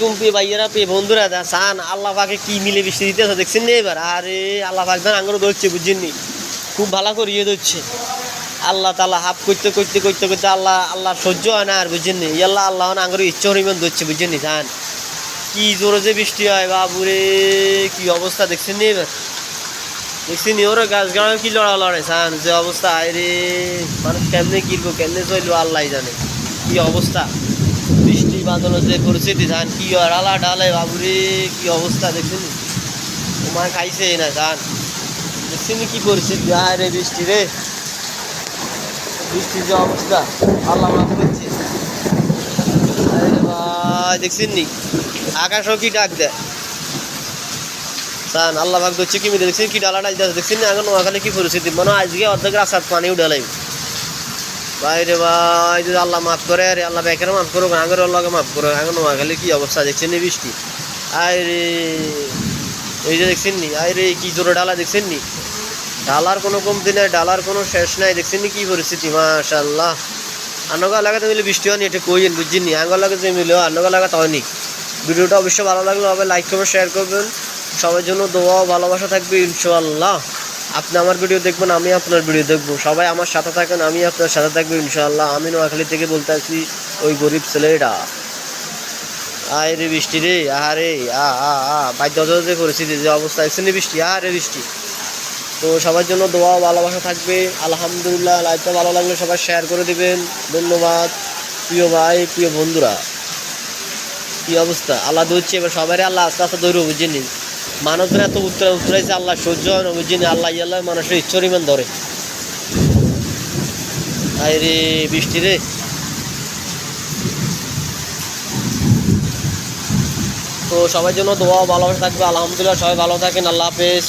কুম্পি ভাইয়েরা পে বন্ধুরা দা সান আল্লাহ পাকে কি মিলে বৃষ্টি দিতেছে, দেখছেন না এবার? আরে, আল্লাহ পাক দান আঙ্গুর ধরছে বুঝছেননি খুব ভালো করে ইয়ে ধরছে। আল্লাহ তালা হাফ করতে করতে করতে করতে আল্লাহ আল্লাহ সহ্য হয় না আর বুঝছেননি আল্লাহ আল্লাহ আঙ্গুর ইচ্ছা পরিমাণ ধরছে বুঝছেননি সান কি জোরে যে বৃষ্টি হয়, বাবুরে, কি অবস্থা, দেখছেন না এবার? দেখছেন ওরা গাছ গাছ কি লড়া লড়ে সান যে অবস্থা, আয় রে। মানুষ কেমনে কিনবো কেমনে চলবো আল্লাহ জানে। কি অবস্থা? বৃষ্টি বাদল যে পরিস্থিতি ধান কি হয় ডালা ডালে বাবুরে, কি অবস্থা দেখছেন? তোমার খাইছে না ধান দেখছেন কি পরিস্থিতি আয় রে বৃষ্টি রে। বৃষ্টির যে অবস্থা, আল্লাহ মাফ করছে। আরে দেখছেন নি? আকাশও কি ডাক দেয়? সান আল্লাহ ভাগ ধরছে কি মিলে? দেখছেন কি ডালা দেয় দেখছেন না? এখন নোয়াখালী কি পরিস্থিতি? মনে আজকে অর্ধেক রাস্তার পানি উঠে লাগবে বাইরে ভাই, যদি আল্লাহ মাফ করে, আরে আল্লাহ বেকার মাফ করুক আগের আল্লাহকে মাফ করো এখন নোয়াখালী কি অবস্থা দেখছেন নি বৃষ্টি? আয় রে এই যে দেখছেন নি আয় রে কি জোরে ডালা দেখছেন নি? ডালার কোনো কমতি নাই, ডালার কোনো শেষ নাই, দেখছেন নি কি পরিস্থিতি? মাশাল্লাহ আন্নগা লাগাতে মিলে বৃষ্টি হয়নি, এটা কইয়েন, বুঝছেন নি? আঙ্গা লাগাতে মিলে আন্নগা লাগাতে হয়নি। ভিডিওটা অবশ্যই ভালো লাগলে হবে লাইক করবেন শেয়ার করবেন। সবার জন্য দোয়া ভালোবাসা থাকবে, ইনশাআল্লাহ। আপনি আমার ভিডিও দেখবেন, আমি আপনার ভিডিও দেখব। সবাই আমার সাথে থাকেন, আমি আপনার সাথে থাকব, ইনশাআল্লাহ। আমি নোয়াখালী থেকে বলতে আসি ওই গরিব ছেলেটা। আয় রে বৃষ্টি রে আরে আ আ আ। বাধ্য যে যে অবস্থা। এসে বৃষ্টি আরে বৃষ্টি। তো সবার জন্য দোয়া ভালোবাসা থাকবে। আলহামদুলিল্লাহ লাইভটা ভালো লাগলে সবাই শেয়ার করে দিবেন। ধন্যবাদ। প্রিয় ভাই, প্রিয় বন্ধুরা, কি অবস্থা? আল্লাহ ধরছে, এবার সবাই আল্লাহ আস্তে আস্তে দৌড় বুঝিনি মানুষের এত উত্তর উত্তরাইছে, আল্লাহ সহ্য হয় আল্লাহ ইয়াল্লাহ মানুষের ইচ্ছরিমান ধরে। আয় রে বৃষ্টি রে। তো সবার জন্য দোয়া ভালোবাসা থাকবে, আলহামদুলিল্লাহ, সবাই ভালো থাকেন, আল্লাহ হাফেজ।